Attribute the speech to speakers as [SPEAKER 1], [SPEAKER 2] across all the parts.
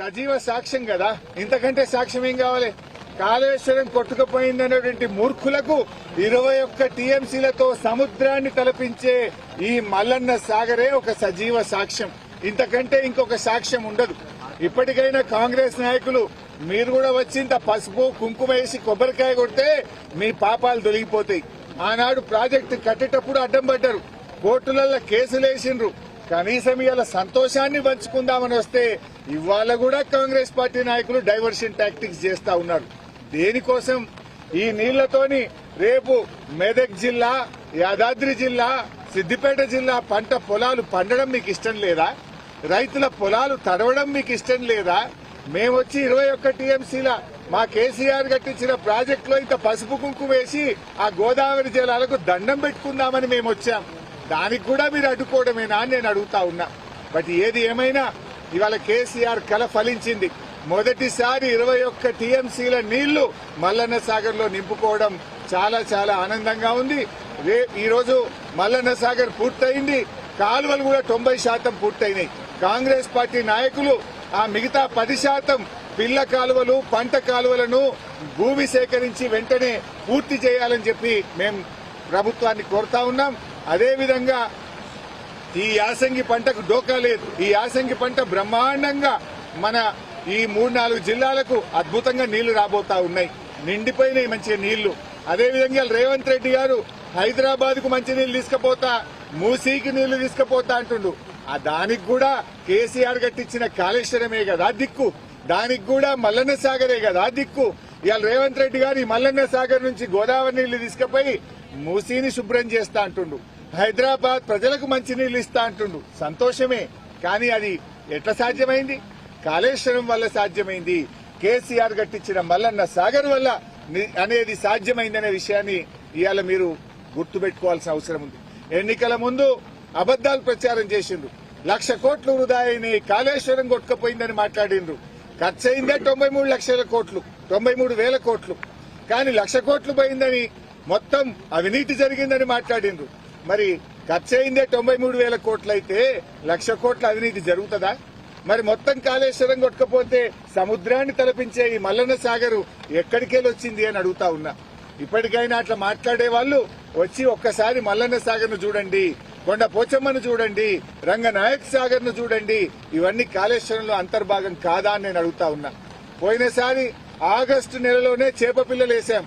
[SPEAKER 1] సజీవ సాక్ష్యం కదా? ఇంతకంటే సాక్ష్యం ఏం కావాలి? కాళేశ్వరం కొట్టుకుపోయిందనేటువంటి మూర్ఖులకు ఇరవై ఒక్క టీఎంసీలతో సముద్రాన్ని తలపించే ఈ మల్లన్న సాగరే ఒక సజీవ సాక్ష్యం. ఇంతకంటే ఇంకొక సాక్ష్యం ఉండదు. ఇప్పటికైనా కాంగ్రెస్ నాయకులు మీరు కూడా వచ్చింత పసుపు కుంకుమ వేసి కొబ్బరికాయ కొడితే మీ పాపాలు తొలగిపోతాయి. ఆనాడు ప్రాజెక్టు కట్టేటప్పుడు అడ్డం పడ్డారు. కోర్టులలో కేసులు వేసిండ్రు కనీసం ఇవాళ సంతోషాన్ని పంచుకుందామని వస్తే ఇవాళ కూడా కాంగ్రెస్ పార్టీ నాయకులు డైవర్షన్ టాక్టిక్స్ చేస్తా ఉన్నారు. దేనికోసం? ఈ నీళ్ళతోని రేపు మెదక్ జిల్లా యాదాద్రి జిల్లా సిద్దిపేట జిల్లా పంట పొలాలు పండడం మీకు ఇష్టం లేదా? రైతుల పొలాలు తడవడం మీకు ఇష్టం లేదా? మేమొచ్చి ఇరవై ఒక్క టీఎంసీల మా కేసీఆర్ కట్టించిన ప్రాజెక్టులో ఇంత పసుపు కుంకు వేసి ఆ గోదావరి జలాలకు దండం పెట్టుకుందామని మేము వచ్చాం. దానికి కూడా మీరు అడ్డుకోవడమేనా అని నేను అడుగుతా ఉన్నా. బట్ ఏది ఏమైనా ఇవాళ కేసీఆర్ కల ఫలించింది. మొదటిసారి ఇరవై ఒక్క టీఎంసీల నీళ్ళు మల్లన్న సాగర్లో నింపుకోవడం చాలా చాలా ఆనందంగా ఉంది. రే ఈ రోజు మల్లన్న సాగర్ పూర్తయింది. కాలువలు కూడా తొంభై శాతం పూర్తయినాయి. కాంగ్రెస్ పార్టీ నాయకులు ఆ మిగతా పది శాతం పిల్ల కాలువలు పంట కాలువలను భూమి సేకరించి వెంటనే పూర్తి చేయాలని చెప్పి మేము ప్రభుత్వాన్ని కోరుతా ఉన్నాం. అదేవిధంగా ఈ యాసంగి పంటకు డోకా లేదు. ఈ యాసంగి పంట బ్రహ్మాండంగా మన ఈ మూడు నాలుగు జిల్లాలకు అద్భుతంగా నీళ్ళు రాబోతా ఉన్నాయి. నిండిపోయినాయి మంచి నీళ్ళు. అదేవిధంగా రేవంత్ రెడ్డి గారు హైదరాబాద్కు మంచి నీళ్ళు తీసుకుపోతా మూసీకి నీళ్ళు తీసుకుపోతా అంటుండు. ఆ దానికి కూడా కేసీఆర్ కట్టించిన కాళేశ్వరమే కదా దిక్కు. దానికి కూడా మల్లన్న సాగరే కదా దిక్కు. ఇవాళ రేవంత్ రెడ్డి గారు ఈ మల్లన్న సాగర్ నుంచి గోదావరి నీళ్ళు తీసుకుపోయి మూసీని శుభ్రం చేస్తా అంటుండు. హైదరాబాద్ ప్రజలకు మంచి నీళ్ళు ఇస్తా అంటుండు. సంతోషమే కానీ అది ఎట్లా సాధ్యమైంది? కాళేశ్వరం వల్ల సాధ్యమైంది. కేసీఆర్ కట్టించిన మల్లన్న సాగర్ వల్ల అనేది సాధ్యమైందనే విషయాన్ని ఇవాళ మీరు గుర్తుపెట్టుకోవాల్సిన అవసరం ఉంది. ఎన్నికల ముందు అబద్దాలు ప్రచారం చేసిండ్రు. లక్ష కోట్లు వృధా అయినాయి కాళేశ్వరం కొట్టుకుపోయిందని మాట్లాడిండ్రు. ఖర్చు అయిందే తొంభై మూడు లక్షల కోట్లు తొంభై మూడు వేల కోట్లు. కానీ లక్ష కోట్లు పోయిందని మొత్తం అవినీతి జరిగిందని మాట్లాడిండ్రు. మరి ఖర్చు అయిందే తొంభై మూడు వేల కోట్లయితే లక్ష కోట్ల అవినీతి జరుగుతుందా? మరి మొత్తం కాళేశ్వరం కొట్టకపోతే సముద్రాన్ని తలపించే ఈ మల్లన్న సాగరు ఎక్కడికెళ్ళి వచ్చింది అని అడుగుతా ఉన్నా. ఇప్పటికైనా అట్లా మాట్లాడే వాళ్ళు వచ్చి ఒక్కసారి మల్లన్న సాగర్ను చూడండి కొండ పోచమ్మను చూడండి రంగనాయక్ సాగర్ను చూడండి ఇవన్నీ కాళేశ్వరంలో అంతర్భాగం కాదా అని నేను అడుగుతా ఉన్నా. పోయినసారి ఆగస్టు నెలలోనే చేప పిల్లలు వేసాం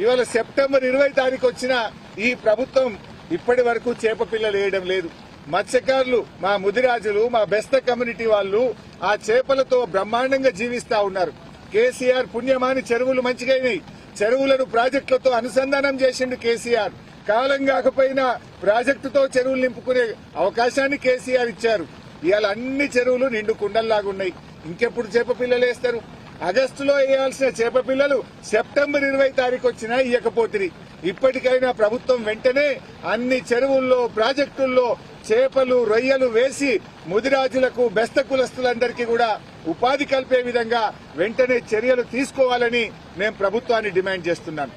[SPEAKER 1] ఇవాళ సెప్టెంబర్ ఇరవై తారీఖు వచ్చిన ఈ ప్రభుత్వం ఇప్పటి వరకు చేప పిల్లలు వేయడం లేదు. మత్స్యకారులు మా ముదిరాజులు మా బెస్త కమ్యూనిటీ వాళ్ళు ఆ చేపలతో బ్రహ్మాండంగా జీవిస్తా ఉన్నారు. కేసీఆర్ పుణ్యమాని చెరువులు మంచిగైనవి చెరువులను ప్రాజెక్టులతో అనుసంధానం చేసిండు కేసీఆర్. కాలం కాకపోయినా ప్రాజెక్టుతో చెరువులు నింపుకునే అవకాశాన్ని కేసీఆర్ ఇచ్చారు. ఇవాళ అన్ని చెరువులు నిండు కుండల్లాగున్నాయి. ఇంకెప్పుడు చేప పిల్లలు వేస్తారు? ఆగస్టులో వేయాల్సిన చేప పిల్లలు సెప్టెంబర్ ఇరవై తారీఖు వచ్చినా ఇయ్యకపోతుంది ఇప్పటికైనా ప్రభుత్వం వెంటనే అన్ని చెరువుల్లో ప్రాజెక్టుల్లో చేపలు రొయ్యలు వేసి ముదిరాజులకు బెస్త కులస్తులందరికీ కూడా ఉపాధి కల్పే విధంగా వెంటనే చర్యలు తీసుకోవాలని మేము ప్రభుత్వాన్ని డిమాండ్ చేస్తున్నాను